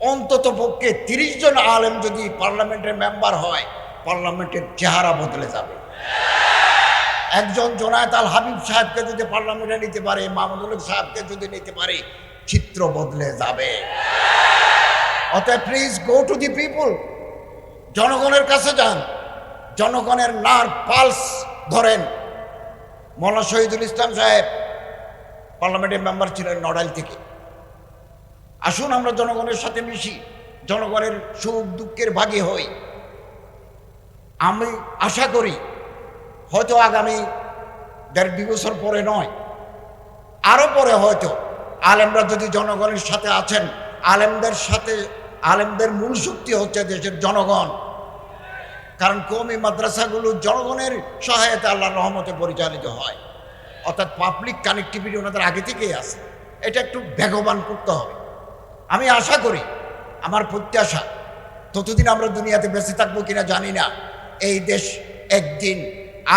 অন্তত পক্ষে তিরিশ জন আলেম যদি পার্লামেন্টের মেম্বার হয়, পার্লামেন্টের চেহারা বদলে যাবে। একজন জোনায়েত আল হাবিব সাহেবকে যদি পার্লামেন্টে নিতে পারে, মাহমুদুল সাহেবকে যদি নিতে পারে, চিত্র বদলে যাবে। অতএব please go to the people জনগণের কাছে যান। জনগণের নার পালস ধরেন। মৌলানা শহীদুল ইসলাম সাহেব পার্লামেন্টের মেম্বার ছিলেন নড়াইল থেকে। আসুন আমরা জনগণের সাথে মিশি, জনগণের সুখ দুঃখের ভাগে হই। আমি আশা করি, হয়তো আগামী দেড় দুই বছর পরে নয় আরও পরে হয়তো আলেমরা যদি জনগণের সাথে আছেন, আলেমদের সাথে, আলেমদের মূল শক্তি হচ্ছে দেশের জনগণ। কারণ কমি মাদ্রাসাগুলো জনগণের সহায়তা আল্লাহর রহমতে পরিচালিত হয়। অর্থাৎ পাবলিক কানেক্টিভিটি ওনাদের আগে থেকেই আছে। এটা একটু বেগবান করতে হবে। আমি আশা করি, আমার প্রত্যাশা, ততদিন আমরা দুনিয়াতে বেঁচে থাকব কিনা জানি না। এই দেশ একদিন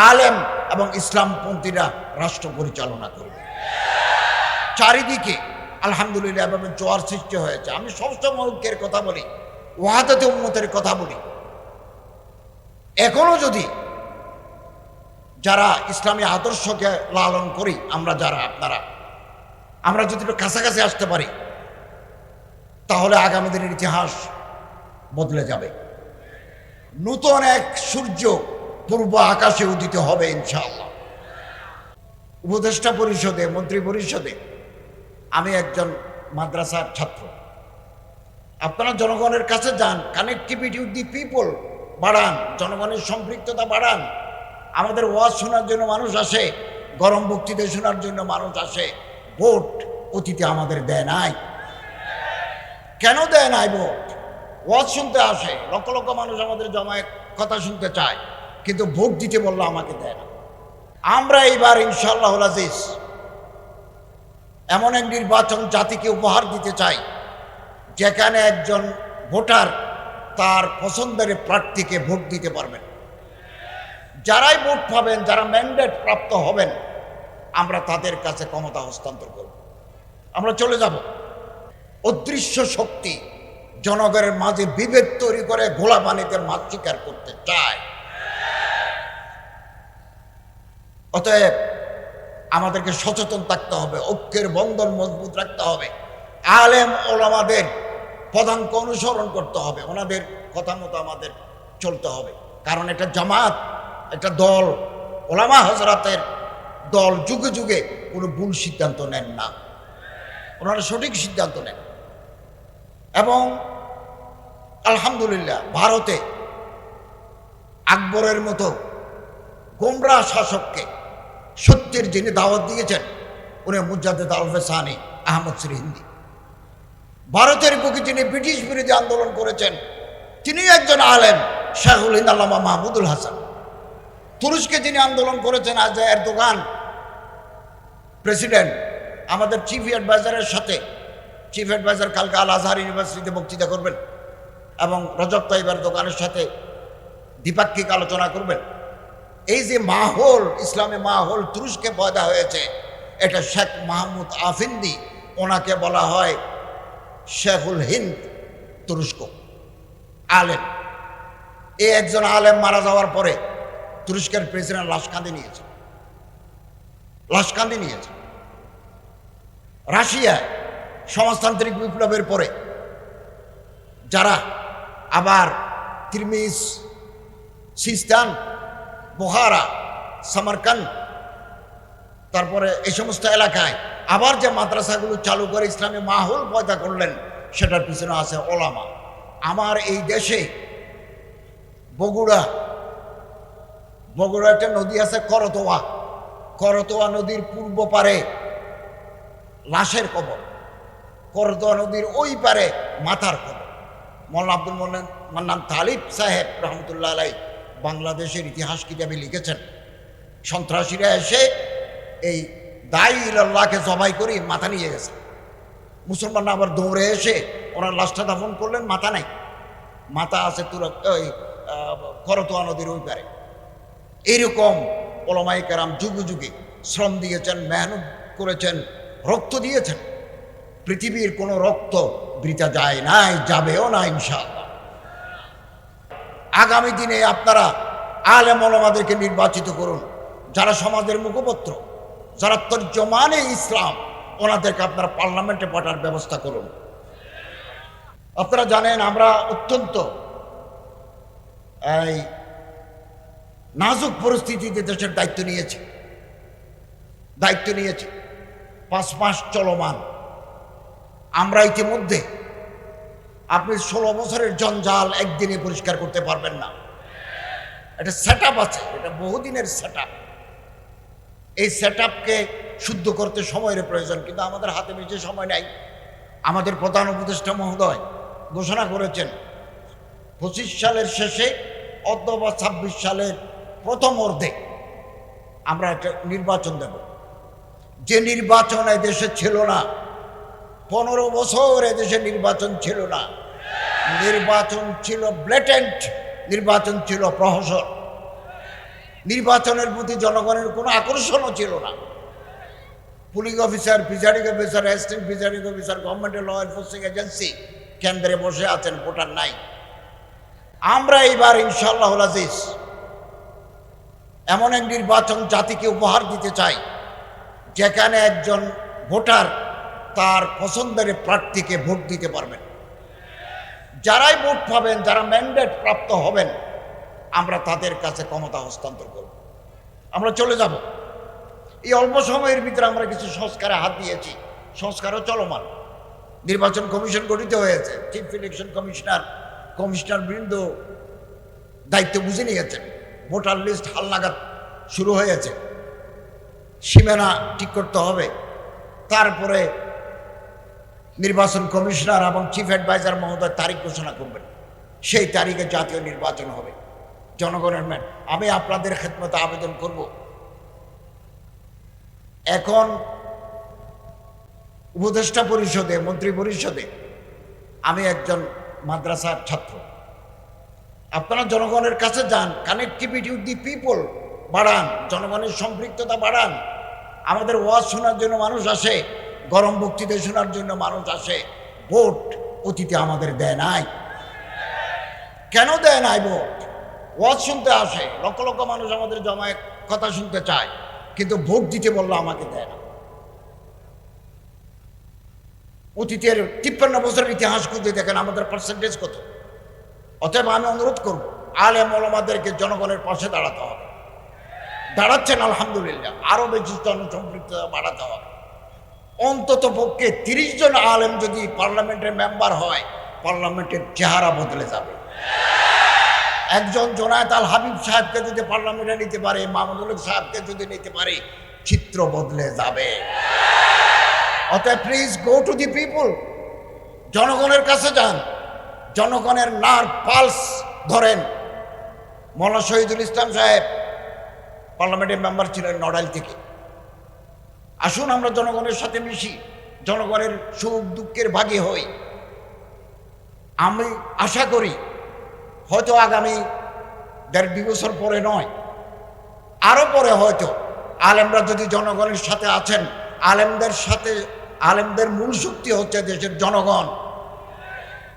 আলেম এবং ইসলামপন্থীরা রাষ্ট্র পরিচালনা করবে। চারিদিকে আলহামদুলিল্লাহ এভাবে জোয়ার সৃষ্টি হয়েছে। আমি সবসময় ঐক্যের কথা বলি, ওয়াহাদাতে উন্মতের কথা বলি। এখনও যদি যারা ইসলামী আদর্শকে লালন করি, আমরা যারা আপনারা, আমরা যদি একটু কাছাকাছি আসতে পারি তাহলে আগামী দিনের ইতিহাস বদলে যাবে। নূতন এক সূর্য পূর্ব আকাশে উদিত হবে ইনশাআল্লাহ। উপদেষ্টা পরিষদে, মন্ত্রী পরিষদে আমি একজন মাদ্রাসার ছাত্র। আপনারা জনগণের কাছে যান কানেক্টিভিটি উইথ দি পিপল বাড়ান, জনগণের সম্পৃক্ততা বাড়ান। আমাদের ওয়াজ শোনার জন্য মানুষ আসে, গরম বক্তৃতা শোনার জন্য মানুষ আসে, ভোট অতীতে আমাদের দেয় নাই। কেন দেয় নাই ভোট? ওয়াজ শুনতে আসে, লক্ষ লক্ষ মানুষ আমাদের জমায় কথা শুনতে চায়, কিন্তু ভোট দিতে বলল আমাকে দেয় না। আমরা এইবার ইনশাল্লাহ আজিজ এমন এক নির্বাচন জাতিকে উপহার দিতে চাই, যেখানে একজন ভোটার তার পছন্দের প্রার্থীকে ভোট দিতে পারবেন। যারাই ভোট পাবেন, যারা ম্যান্ডেট প্রাপ্ত হবেন, আমরা তাদের কাছে ক্ষমতা হস্তান্তর করব। আমরা চলে যাব। অদৃশ্য শক্তি জনগণের মাঝে বিভেদ তৈরি করে ঘোলা পানিতে মাছ শিকার করতে চায়। অতএব আমাদেরকে সচেতন থাকতে হবে, ঐক্যের বন্ধন মজবুত রাখতে হবে। আলেম ওলামাদের পদাঙ্ক অনুসরণ করতে হবে, ওনাদের কথা মতো আমাদের চলতে হবে। কারণ এটা জামাত একটা দল, ওলামা হজরতের দল যুগে যুগে কোনো ভুল সিদ্ধান্ত নেন না। ওনারা সঠিক সিদ্ধান্ত নেন। এবং আলহামদুলিল্লাহ ভারতে আকবরের মতো গোমরা শাসককে সত্যের যিনি দাওয়াত দিয়েছেন, উনি মুজাদ্দেদ আলফে সানি আহমদ শ্রী হিন্দি। ভারতের বুকে যিনি ব্রিটিশ বিরোধী আন্দোলন করেছেন, তিনি একজন আলেম শেখুল হিন্দ আল্লামা মাহমুদুল হাসান। তুরস্কে যিনি আন্দোলন করেছেন, আজ এরদোগান প্রেসিডেন্ট, আমাদের চিফ অ্যাডভাইজারের সাথে চিফ অ্যাডভাইজার কালকে আল আজহার ইউনিভার্সিটিতে বক্তৃতা করবেন এবং রজব তাইবার দোকানের সাথে দ্বিপাক্ষিক আলোচনা করবেন। এই যে মাহল ইসলামী মাহল তুরস্কে পয়দা হয়েছে, এটা শেখ মাহমুদ আফিন্দি, ওনাকে বলা হয় শেখুল হিন্দ তুরস্ক আলেম। এ একজন আলেম মারা যাওয়ার পরে তুরস্কের প্রেসিডেন্ট লাশ কাঁদে নিয়েছে। লাশ কাঁদে নিয়েছে। রাশিয়ায় সমাজতান্ত্রিক বিপ্লবের পরে যারা আবার তিরমিস, সিস্তান, বোহারা সামারকান তারপরে এই সমস্ত এলাকায় আবার যে মাদ্রাসাগুলো চালু করে ইসলামী মাহুল পয়দা করলেন, সেটার পিছনে আছে ওলামা। আমার এই দেশে বগুড়া বগুড়া একটা নদী আছে করতোয়া। করতোয়া নদীর পূর্ব পারে লাশের কবর। করতোয়া নদীর ওই পারে মাথার কবর মৌলানা আব্দুল মোল্লান মান্নান তালিব সাহেব রহমতুল্লাহ আলাই বাংলাদেশের ইতিহাস কিতাবে লিখেছেন, সন্ত্রাসীরা এসে এই দায়ী ইল্লাহকে জবাই করে মাথা নিয়ে গেছে। মুসলমান আবার দৌড়ে এসে ওরা লাশটা দাফন করলেন, মাথা নাই। মাথা আছে তুর, ওই করতোয়া নদীর ওই পারে। এইরকম ওলমাই কারাম যুগে যুগে শ্রম দিয়েছেন, মেহনত করেছেন, রক্ত দিয়েছেন। পৃথিবীর কোনো রক্ত বৃথা যায় নাই, যাবেও না ইনশাআল্লাহ। আগামী দিনে আপনারা আলেম ওলামাদেরকে নির্বাচিত করুন, যারা সমাজের মুখপত্র, যারা তর্জমানে ইসলাম, ওনাদেরকে আপনারা পার্লামেন্টে পাঠার ব্যবস্থা করুন। আপনারা জানেন, আমরা অত্যন্ত, এই, নাজুক পরিস্থিতিতে দেশের দায়িত্ব নিয়েছি। দায়িত্ব নিয়েছি। পাঁচ মাস চলমান। আমরা ইতিমধ্যে আপনি ষোলো বছরের জঞ্জাল একদিনে পরিষ্কার করতে পারবেন না। এটা সেট আছে, এটা বহুদিনের সেট এই সেট শুদ্ধ করতে সময়ের প্রয়োজন, কিন্তু আমাদের হাতে বেশি সময় নাই। আমাদের প্রধান উপদেষ্টা মহোদয় ঘোষণা করেছেন, পঁচিশ সালের শেষে অথবা ছাব্বিশ সালের প্রথম অর্ধে আমরা একটা নির্বাচন দেব। যে নির্বাচন দেশে ছিল না পনেরো বছর এদেশে নির্বাচন ছিল না। নির্বাচন ছিল ব্লেটেন্ট নির্বাচন ছিল প্রহসন। নির্বাচনের প্রতি জনগণের কোনো আকর্ষণও ছিল না। Police officer presiding officer, assistant presiding officer গভর্নমেন্টের ল এনফোর্সিং এজেন্সি কেন্দ্রে বসে আছেন, ভোটার নাই। আমরা এইবার ইনশাল্লাহ আজিজ এমন এক নির্বাচন জাতিকে উপহার দিতে চাই, যেখানে একজন ভোটার তার পছন্দের প্রার্থীকে ভোট দিতে পারবেন। যারাই ভোট পাবেন, যারা ম্যান্ডেট প্রাপ্ত হবেন, আমরা তাদের কাছে ক্ষমতা হস্তান্তর করব। আমরা চলে যাব। এই অল্প সময়ের ভিতরে আমরা কিছু সংস্কারে হাত দিয়েছি। সংস্কারও চলমান। নির্বাচন কমিশন গঠিত হয়েছে। চিফ ইলেকশন কমিশনার কমিশনার বৃন্দ দায়িত্ব বুঝে নিয়েছেন। ভোটার লিস্ট হালনাগাদ শুরু হয়েছে। সীমানা ঠিক করতে হবে। তারপরে নির্বাচন কমিশনার এবং চিফ অ্যাডভাইজার মহোদয় তারিখ ঘোষণা করবেন। সেই তারিখে জাতীয় নির্বাচন হবে। জনগণের ম্যান, আমি আপনাদের খেদমতে আবেদন করব। এখন উপদেষ্টা পরিষদে, মন্ত্রী পরিষদে আমি একজন মাদ্রাসার ছাত্র। আপনারা জনগণের কাছে যান কানেক্টিভিটি উইথ দি পিপল বাড়ান, জনগণের সম্পৃক্ততা বাড়ান। আমাদের ওয়াজ শোনার জন্য মানুষ আসে। গরম বক্তৃতা শোনার জন্য মানুষ আসে, ভোট অতীতে আমাদের দেয় নাই। কেন দেয় নাই ভোট? ওয়াজ শুনতে আসে, লক্ষ লক্ষ মানুষ আমাদের জমায় কথা শুনতে চায়, কিন্তু ভোট দিতে বলল আমাকে দেয় না। অতীতের তিপ্পান্ন বছরের ইতিহাস খুঁজে দেখেন, আমাদের পার্সেন্টেজ কত? অতএব আমি অনুরোধ করব আলে মলমাদেরকে জনগণের পাশে দাঁড়াতে হবে। দাঁড়াচ্ছেন, আলহামদুলিল্লাহ। আরও বেশি জনসম্পৃক্ততা বাড়াতে হবে। অন্তত পক্ষে তিরিশ জন আলেম যদি পার্লামেন্টের মেম্বার হয়, পার্লামেন্টের চেহারা বদলে যাবে। একজন জোনায়েত আল হাবিব সাহেবকে যদি পার্লামেন্টে নিতে পারে হক সাহেবকে যদি নিতে পারে, চিত্র বদলে যাবে। অতএব please go to the people জনগণের কাছে যান। জনগণের নার পালস ধরেন। মৌলানা শহীদুল ইসলাম সাহেব পার্লামেন্টের মেম্বার ছিলেন নড়াইল থেকে। আসুন আমরা জনগণের সাথে মিশি, জনগণের সুখ দুঃখের ভাগে হই। আমি আশা করি, হয়তো আগামী দেড় দুই বছর পরে নয়, আরও পরে হয়তো আলেমরা যদি জনগণের সাথে আছেন, আলেমদের সাথে, আলেমদের মূল শক্তি হচ্ছে দেশের জনগণ।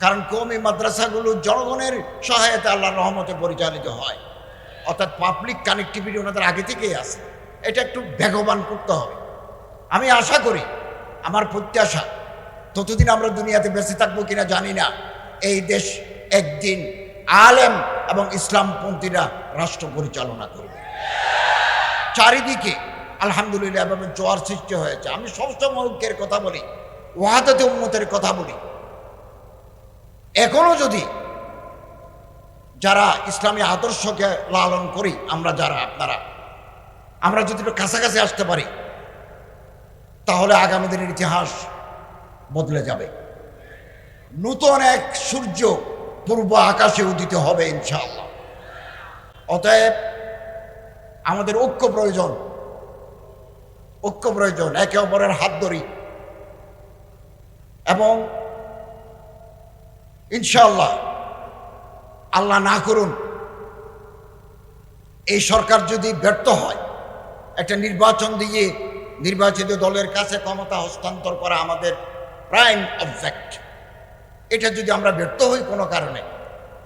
কারণ কমি মাদ্রাসাগুলো জনগণের সহায়তা আল্লাহ রহমতে পরিচালিত হয়। অর্থাৎ পাবলিক কানেক্টিভিটি ওনাদের আগে থেকেই আছে। এটা একটু বেগবান করতে হবে। আমি আশা করি, আমার প্রত্যাশা, ততদিন আমরা দুনিয়াতে বেঁচে থাকব কিনা জানি না, এই দেশ একদিন আলেম এবং ইসলামপন্থীরা রাষ্ট্র পরিচালনা করবে। চারিদিকে আলহামদুলিল্লাহ এভাবে জোয়ার সৃষ্টি হয়েছে। আমি সবসময় ঐক্যের কথা বলি, ওয়াহাদাতে উন্মতের কথা বলি। এখনও যদি যারা ইসলামী আদর্শকে লালন করি, আমরা যারা আপনারা, আমরা যদি একটু কাছাকাছি আসতে পারি তাহলে আগামী দিনের ইতিহাস বদলে যাবে। নূতন এক সূর্য পূর্ব আকাশে উদিত হবে ইনশাআল্লাহ। অতএব আমাদের ঐক্য প্রয়োজন। ঐক্য প্রয়োজন, একে অপরের হাত ধরি। এবং ইনশাআল্লাহ আল্লাহ না করুন, এই সরকার যদি ব্যর্থ হয়, একটা নির্বাচন দিয়ে নির্বাচিত দলের কাছে ক্ষমতা হস্তান্তর করা আমাদের প্রাইম অবজেক্ট এটা যদি আমরা ব্যর্থ হই কোনো কারণে,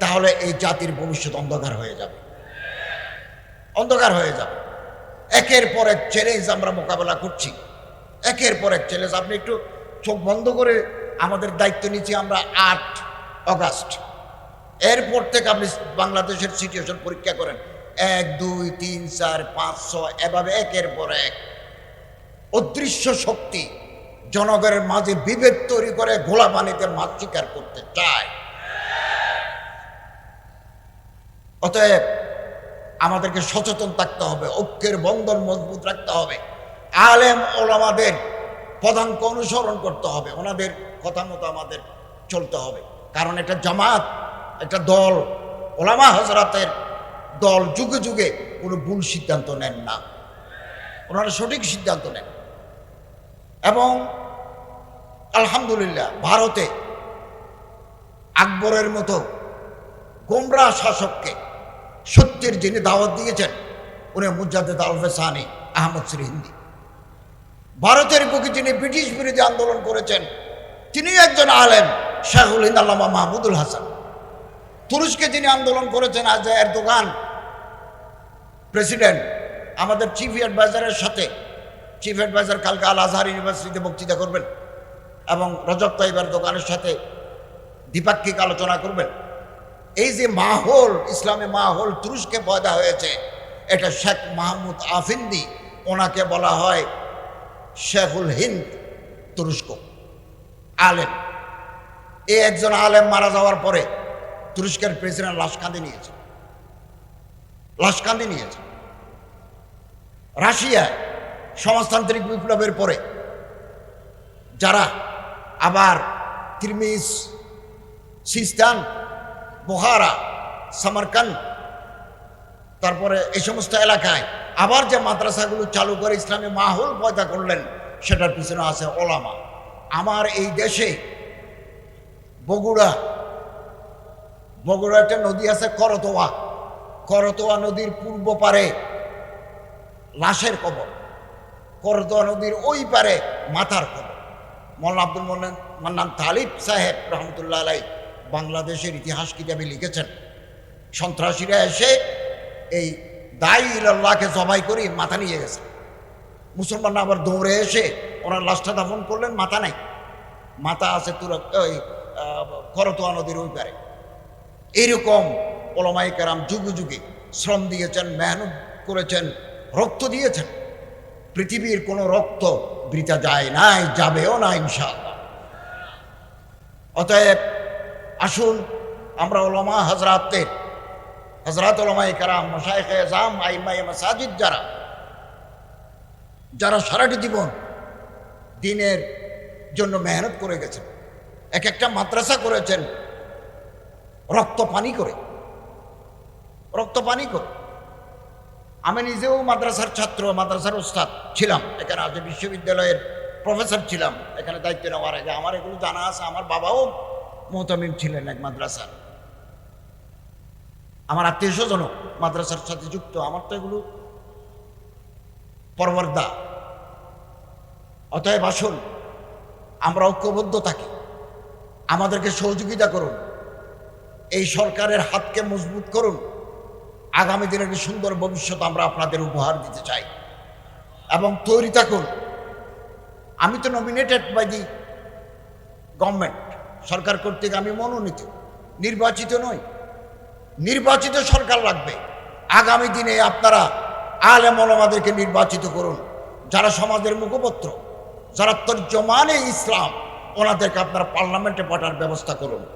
তাহলে এই জাতির ভবিষ্যৎ অন্ধকার হয়ে যাবে। অন্ধকার হয়ে যাবে। একের পর এক চ্যালেঞ্জ আমরা মোকাবেলা করছি। একের পর এক চ্যালেঞ্জ আপনি একটু চোখ বন্ধ করে আমাদের দায়িত্ব নিচ্ছি আমরা আট অগাস্ট। এরপর থেকে আপনি বাংলাদেশের সিচুয়েশন পরীক্ষা করেন। এক, দুই, তিন, চার, পাঁচ, ছয়, এভাবে একের পর এক। অদৃশ্য শক্তি জনগণের মাঝে বিভেদ তৈরি করে ঘোলা পানিতে মাছ শিকার করতে চায়। অতএব আমাদেরকে সচেতন থাকতে হবে, ঐক্যের বন্ধন মজবুত রাখতে হবে। আলেম ওলামাদের পদাঙ্ক অনুসরণ করতে হবে, ওনাদের কথা মতো আমাদের চলতে হবে। কারণ এটা জামাত একটা দল, ওলামা হজরাতের দল যুগে যুগে কোনো ভুল সিদ্ধান্ত নেন না। ওনারা সঠিক সিদ্ধান্ত নেন। এবং আলহামদুলিল্লাহ ভারতে আকবরের মতো গোমরা শাসককে সত্যের যিনি দাওয়াত দিয়েছেন, উনি মুজাদ্দেদ আলফে সানি আহমদ শ্রী হিন্দি। ভারতের বুকে যিনি ব্রিটিশ বিরোধী আন্দোলন করেছেন, তিনি একজন আলেম, শাহুল হিন্দ আল্লামা মাহমুদুল হাসান। তুরস্কে যিনি আন্দোলন করেছেন, আজ এর দোকান প্রেসিডেন্ট, আমাদের চিফ অ্যাডভাইজারের সাথে চিফ অ্যাডভাইজার কালকে আল আজহার ইউনিভার্সিটিতে বক্তৃতা করবেন এবং রজব তাইবার দোকানের সাথে দ্বিপাক্ষিক আলোচনা করবেন। এই যে মাহল ইসলামী মাহল তুরস্কে পয়দা হয়েছে, এটা শেখ মাহমুদ আফিন্দি ওনাকে বলা হয় শেখুল হিন্দ তুরস্ক আলেম। এ একজন আলেম মারা যাওয়ার পরে তুরস্কের প্রেসিডেন্ট লাশ কাঁদে নিয়েছে। লাশ কাঁদে নিয়েছে। রাশিয়ায় সমাজতান্ত্রিক বিপ্লবের পরে যারা আবার তিরমিস, সিস্তান, বোহারা সামারকান তারপরে এই সমস্ত এলাকায় আবার যে মাদ্রাসাগুলো চালু করে ইসলামী মাহুল পয়দা করলেন, সেটার পিছনে আছে ওলামা। আমার এই দেশে বগুড়া বগুড়া একটা নদী আছে করতোয়া। করতোয়া নদীর পূর্ব পারে লাশের কবর। করতোয়া নদীর ওই পারে মাথার কবর মৌলানা আব্দুল মোল্লান মান্নান তালিব সাহেব রহমতুল্লাহ আলাই বাংলাদেশের ইতিহাস কিতাবে লিখেছেন, সন্ত্রাসীরা এসে এই দায়ী ইল্লাহকে জবাই করে মাথা নিয়ে গেছে। মুসলমানরা আবার দৌড়ে এসে ওনার লাশটা দাফন করলেন, মাথা নাই। মাথা আছে তুরক ওই করতোয়া নদীর ওই পারে। এইরকম ওলমাই কারাম যুগে যুগে শ্রম দিয়েছেন, মেহনত করেছেন, রক্ত দিয়েছেন। পৃথিবীর কোনো রক্ত বৃথা যায় নাই, যাবেও না ইনশাআল্লাহ। অতএব আসুন আমরা ওলমা হজরাতের হজরত ওলমাই কারাম মশাইখ এজাম আইমাই মাসাজিদ যারা যারা সারাটি জীবন দিনের জন্য মেহনত করে গেছেন এক একটা মাদ্রাসা করেছেন, রক্ত পানি করে, রক্ত পানি করে। আমি নিজেও মাদ্রাসার ছাত্র, মাদ্রাসার ওস্তাদ ছিলাম। এখানে আজ বিশ্ববিদ্যালয়ের প্রফেসর ছিলাম। এখানে দায়িত্ব নেওয়ার আগে আমার এগুলো জানা আছে, আমার বাবাও মোহতামিম ছিলেন এক মাদ্রাসার। আমার আত্মীয় স্বজনও মাদ্রাসার সাথে যুক্ত, আমার তো এগুলো পরবর্দা। অতএব আসুন, আমরা ঐক্যবদ্ধ থাকি। আমাদেরকে সহযোগিতা করুন। এই সরকারের হাতকে মজবুত করুন। আগামী দিনের সুন্দর ভবিষ্যৎ আমরা আপনাদের উপহার দিতে চাই। এবং তৈরি থাকুন। আমি তো নমিনেটেড বাই দি গভর্নমেন্ট সরকার কর্তৃক আমি মনোনীত। নির্বাচিত নই। নির্বাচিত সরকার লাগবে। আগামী দিনে আপনারা আলেম ওলামাদেরকে নির্বাচিত করুন। যারা সমাজের মুখপত্র, যারা তর্জমানে ইসলাম, ওনাদেরকে আপনারা পার্লামেন্টে পাঠার ব্যবস্থা করুন।